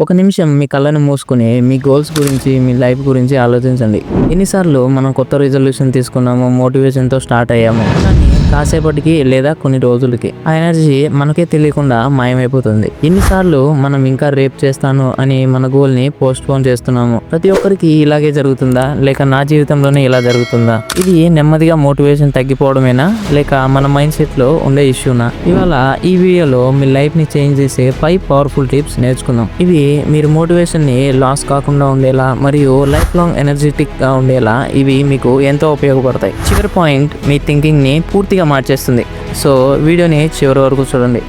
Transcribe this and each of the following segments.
ఒక నిమిషం మీ కళ్ళను మూసుకుని మీ గోల్స్ గురించి మీ లైఫ్ గురించి ఆలోచించండి. ఎన్నిసార్లు మనం కొత్త రిజల్యూషన్ తీసుకున్నామో మోటివేషన్తో స్టార్ట్ అయ్యాము. కానీ కాసేపటికి లేదా కొన్ని రోజులకి ఆ ఎనర్జీ మనకే తెలియకుండా మాయమైపోతుంది. ఎన్నిసార్లు మనం ఇంకా రేపు చేస్తాను అని మన గోల్ని పోస్ట్ పోన్ చేస్తున్నాము. ప్రతి ఒక్కరికి ఇలాగే జరుగుతుందా? లేక నా జీవితంలోనే ఇలా జరుగుతుందా? ఇది నెమ్మదిగా మోటివేషన్ తగ్గిపోవడమేనా? లేక మన మైండ్ సెట్లో ఉండే ఇష్యూనా? ఇవాళ ఈ వీడియోలో మీ లైఫ్ని చేంజ్ చేసే ఫైవ్ పవర్ఫుల్ టిప్స్ నేర్చుకుందాం. ఇవి మీరు మోటివేషన్ని లాస్ కాకుండా ఉండేలా మరియు లైఫ్ లాంగ్ ఎనర్జెటిక్గా ఉండేలా ఇవి మీకు ఎంతో ఉపయోగపడతాయి. చివరి పాయింట్ మీ థింకింగ్ని పూర్తిగా మార్చేస్తుంది. సో వీడియోని చివరి వరకు చూడండి.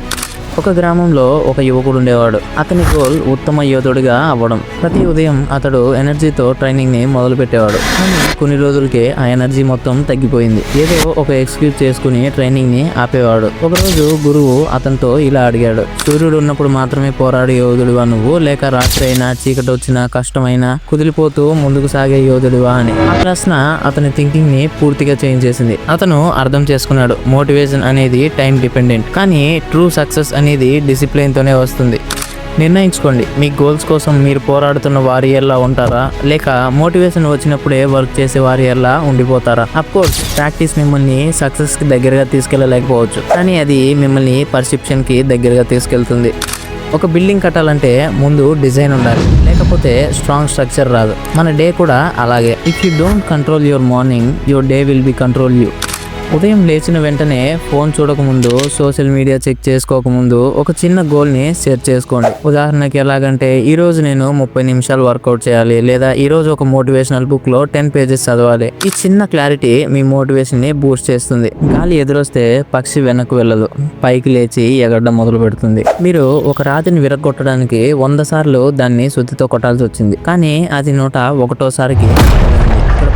ఒక గ్రామంలో ఒక యువకుడు ఉండేవాడు. అతని గోల్ ఉత్తమ యోధుడిగా అవ్వడం. ప్రతి ఉదయం అతడు ఎనర్జీతో ట్రైనింగ్ని మొదలు పెట్టేవాడు కానీ కొన్ని రోజులకే ఆ ఎనర్జీ మొత్తం తగ్గిపోయింది. ఏదో ఒక ఎక్స్క్యూజ్ చేసుకుని ట్రైనింగ్ని ఆపేవాడు. ఒకరోజు గురువు అతనితో ఇలా అడిగాడు. సూర్యుడు ఉన్నప్పుడు మాత్రమే పోరాడే యోధుడివా నువ్వు? లేక రాత్రి అయినా చీకటి వచ్చినా కష్టమైనా కుదిలిపోతూ ముందుకు సాగే యోధుడివా అని. ఆ ప్రశ్న అతని థింకింగ్ని పూర్తిగా చేంజ్ చేసింది. అతను అర్థం చేసుకున్నాడు. మోటివేషన్ అనేది టైం డిపెండెంట్. కానీ ట్రూ సక్సెస్ అనేది డిసిప్లిన్తోనే వస్తుంది. నిర్ణయించుకోండి. మీ గోల్స్ కోసం మీరు పోరాడుతున్న వారియర్లా ఉంటారా? లేక మోటివేషన్ వచ్చినప్పుడే వర్క్ చేసే వారియర్లా ఉండిపోతారా? అఫ్ కోర్స్ ప్రాక్టీస్ మిమ్మల్ని సక్సెస్కి దగ్గరగా తీసుకెళ్ళలేకపోవచ్చు. కానీ అది మిమ్మల్ని పర్సెప్షన్కి దగ్గరగా తీసుకెళ్తుంది. ఒక బిల్డింగ్ కట్టాలంటే ముందు డిజైన్ ఉండాలి. లేకపోతే స్ట్రాంగ్ స్ట్రక్చర్ రాదు. మన డే కూడా అలాగే. If you don't control your morning your day will be control you ఉదయం లేచిన వెంటనే ఫోన్ చూడకముందు సోషల్ మీడియా చెక్ చేసుకోకముందు ఒక చిన్న గోల్ని సెట్ చేసుకోండి. ఉదాహరణకి ఎలాగంటే ఈ రోజు నేను ముప్పై నిమిషాలు వర్కౌట్ చేయాలి లేదా ఈ రోజు ఒక మోటివేషనల్ బుక్లో టెన్ పేజెస్ చదవాలి. ఈ చిన్న క్లారిటీ మీ మోటివేషన్ని బూస్ట్ చేస్తుంది. గాలి ఎదురొస్తే పక్షి వెనక్కు వెళ్ళదు. పైకి లేచి ఎగరడం మొదలు పెడుతుంది. మీరు ఒక రాతిని విరగొట్టడానికి వంద సార్లు దాన్ని శుద్ధితో కొట్టాల్సి వచ్చింది. కానీ అది నూట ఒకటోసారికి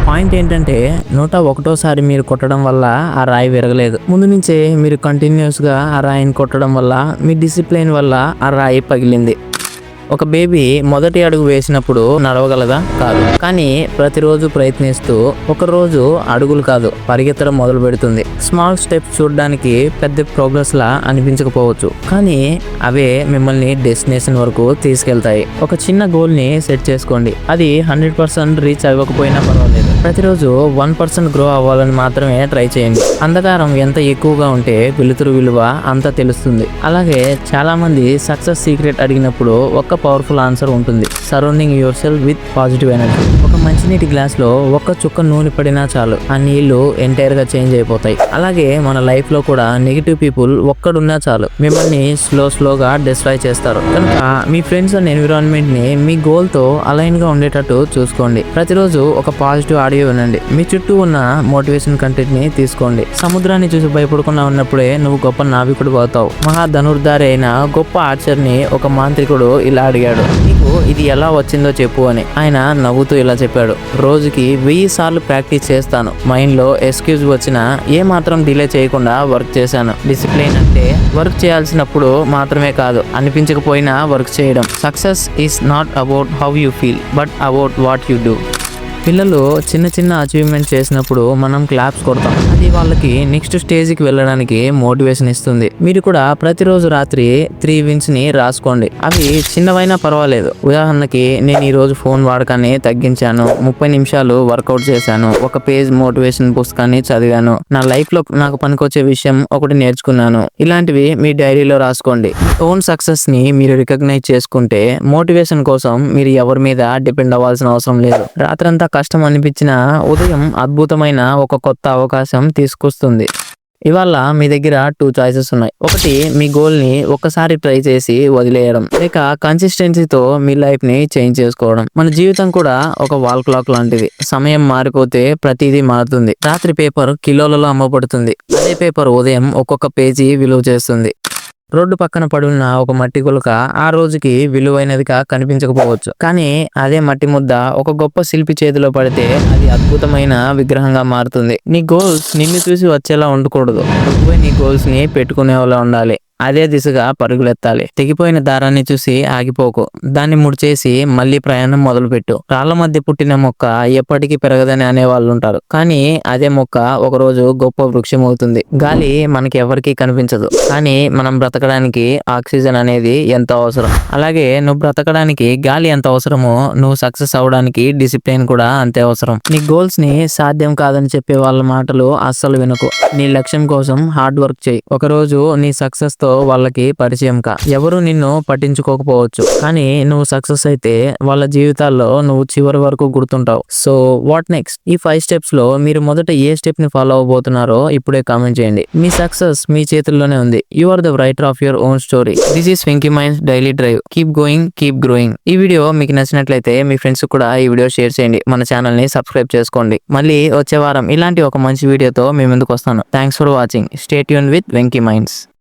పాయింట్ ఏంటంటే నూట ఒకటోసారి మీరు కొట్టడం వల్ల ఆ రాయి విరగలేదు. ముందు నుంచే మీరు కంటిన్యూస్గా ఆ రాయిని కొట్టడం వల్ల మీ డిసిప్లిన్ వల్ల ఆ రాయి పగిలింది. ఒక బేబీ మొదటి అడుగు వేసినప్పుడు నడవగలదా? కాదు. కానీ ప్రతిరోజు ప్రయత్నిస్తూ ఒకరోజు అడుగులు కాదు పరిగెత్తడం మొదలు పెడుతుంది. స్మాల్ స్టెప్స్ చూడడానికి పెద్ద ప్రోగ్రెస్ లా అనిపించకపోవచ్చు. కానీ అవే మిమ్మల్ని డెస్టినేషన్ వరకు తీసుకెళ్తాయి. ఒక చిన్న గోల్ని సెట్ చేసుకోండి. అది హండ్రెడ్ పర్సెంట్ రీచ్ అవ్వకపోయినా పర్వాలేదు. ప్రతిరోజు వన్ పర్సెంట్ గ్రో అవ్వాలని మాత్రమే ట్రై చేయండి. అంధకారం ఎంత ఎక్కువగా ఉంటే వెలుతురు విలువ అంత తెలుస్తుంది. అలాగే చాలా మంది సక్సెస్ సీక్రెట్ అడిగినప్పుడు ఒక్క పవర్ఫుల్ ఆన్సర్ ఉంటుంది. Surrounding yourself with positive energy మంచినీటి గ్లాస్లో ఒక్క చుక్క నూనె పడినా చాలు. ఆ నీళ్ళు ఎంటైర్గా చేంజ్ అయిపోతాయి. అలాగే మన లైఫ్లో కూడా నెగిటివ్ పీపుల్ ఒక్కడున్నా చాలు. మిమ్మల్ని స్లో స్లోగా డిస్ట్రాయ్ చేస్తారు. కనుక మీ ఫ్రెండ్స్ అండ్ ఎన్విరాన్మెంట్ని మీ గోల్తో అలైన్గా ఉండేటట్టు చూసుకోండి. ప్రతిరోజు ఒక పాజిటివ్ ఆడియో వినండి. మీ చుట్టూ ఉన్న మోటివేషన్ కంటెంట్ని తీసుకోండి. సముద్రాన్ని చూసి భయపడకుండా ఉన్నప్పుడే నువ్వు గొప్ప నావికుడు అవుతావు. మహా ధనుర్ధారి అయిన గొప్ప ఆర్చర్ని ఒక మాంత్రికుడు ఇలా అడిగాడు. నాకు ఇది ఎలా వచ్చిందో చెప్పు అని ఆయన నవ్వుతూ ఇలా చెప్పాడు. రోజుకి వెయ్యి సార్లు ప్రాక్టీస్ చేస్తాను. మైండ్లో ఎక్స్క్యూజ్ వచ్చినా ఏ మాత్రం డిలే చేయకుండా వర్క్ చేశాను. డిసిప్లిన్ అంటే వర్క్ చేయాల్సినప్పుడు మాత్రమే కాదు అనిపించకపోయినా వర్క్ చేయడం. Success is not about how you feel but about what you do. పిల్లలు చిన్న చిన్న అచీవ్మెంట్ చేసినప్పుడు మనం క్లాప్స్ కొడతాం. అది వాళ్ళకి నెక్స్ట్ స్టేజ్కి వెళ్ళడానికి మోటివేషన్ ఇస్తుంది. మీరు కూడా ప్రతిరోజు రాత్రి త్రీ విన్స్ని రాసుకోండి. అవి చిన్నవైనా పర్వాలేదు. ఉదాహరణకి నేను ఈ రోజు ఫోన్ వాడకాన్ని తగ్గించాను. ముప్పై నిమిషాలు వర్కౌట్ చేశాను. ఒక పేజ్ మోటివేషన్ పుస్తకాన్ని చదివాను. నా లైఫ్లో నాకు పనికొచ్చే విషయం ఒకటి నేర్చుకున్నాను. ఇలాంటివి మీ డైరీలో రాసుకోండి. ఓన్ సక్సెస్ని మీరు రికగ్నైజ్ చేసుకుంటే మోటివేషన్ కోసం మీరు ఎవరి మీద డిపెండ్ అవ్వాల్సిన అవసరం లేదు. రాత్రంతా కష్టం అనిపించిన ఉదయం అద్భుతమైన ఒక కొత్త అవకాశం తీసుకొస్తుంది. ఇవాళ మీ దగ్గర టూ చాయిసెస్ ఉన్నాయి. ఒకటి మీ గోల్ని ఒక్కసారి ట్రై చేసి వదిలేయడం. లేక కన్సిస్టెన్సీతో మీ లైఫ్ని చేంజ్ చేసుకోవడం. మన జీవితం కూడా ఒక వాల్ క్లాక్ లాంటిది. సమయం మారిపోతే ప్రతిదీ మారుతుంది. రాత్రి పేపర్ కిలోలలో అమ్మబడుతుంది. అదే పేపర్ ఉదయం ఒక్కొక్క పేజీ విలువ చేస్తుంది. రోడ్డు పక్కన పడున్న ఒక మట్టి గులక ఆ రోజుకి విలువైనదిగా కనిపించకపోవచ్చు. కానీ అదే మట్టి ముద్ద ఒక గొప్ప శిల్పి చేతిలో పడితే అది అద్భుతమైన విగ్రహంగా మారుతుంది. నీ గోల్స్ నిన్ను చూసి వచ్చేలా ఉండకూడదు. నువ్వే నీ గోల్స్ని పెట్టుకునేలా ఉండాలి. అదే దిశగా పరుగులెత్తాలి. తెగిపోయిన దారాన్ని చూసి ఆగిపోకు. దాన్ని ముడిచేసి మళ్ళీ ప్రయాణం మొదలుపెట్టు. రాళ్ళ మధ్య పుట్టిన మొక్క ఎప్పటికీ పెరగదని అనే వాళ్ళు ఉంటారు కానీ అదే మొక్క ఒక రోజు గొప్ప వృక్షం అవుతుంది గాలి మనకి ఎవరికీ కనిపించదు. కానీ మనం బ్రతకడానికి ఆక్సిజన్ అనేది ఎంత అవసరం. అలాగే నువ్వు బ్రతకడానికి గాలి ఎంత అవసరమో నువ్వు సక్సెస్ అవడానికి డిసిప్లిన్ కూడా అంతే అవసరం. నీ గోల్స్ని సాధ్యం కాదని చెప్పే వాళ్ళ మాటలు అస్సలు వినకు. నీ లక్ష్యం కోసం హార్డ్ వర్క్ చేయి. ఒక రోజు నీ సక్సెస్తో వాళ్ళకి పరిచయం కా. ఎవరు నిన్ను పట్టించుకోకపోవచ్చు. కానీ నువ్వు సక్సెస్ అయితే వాళ్ళ జీవితాల్లో నువ్వు చివరి వరకు గుర్తుంటావు. సో వాట్ నెక్స్ట్ ఈ ఫైవ్ స్టెప్స్లో మీరు మొదట ఏ స్టెప్ని ఫాలో అవబోతున్నారో ఇప్పుడే కామెంట్ చేయండి. మీ సక్సెస్ మీ చేతుల్లోనే ఉంది. You are the writer of your own story this is Venky minds daily drive keep going keep growing ఈ వీడియో మీకు నచ్చినట్లయితే మీ ఫ్రెండ్స్ కూడా ఈ వీడియో షేర్ చేయండి. మన ఛానల్ని సబ్స్క్రైబ్ చేసుకోండి. మళ్ళీ వచ్చే వారం ఇలాంటి ఒక మంచి వీడియోతో మీ ముందుకు వస్తాను. థ్యాంక్స్ ఫర్ వాచింగ్ స్టేట్ యూన్ విత్ వెంకీ మైండ్స్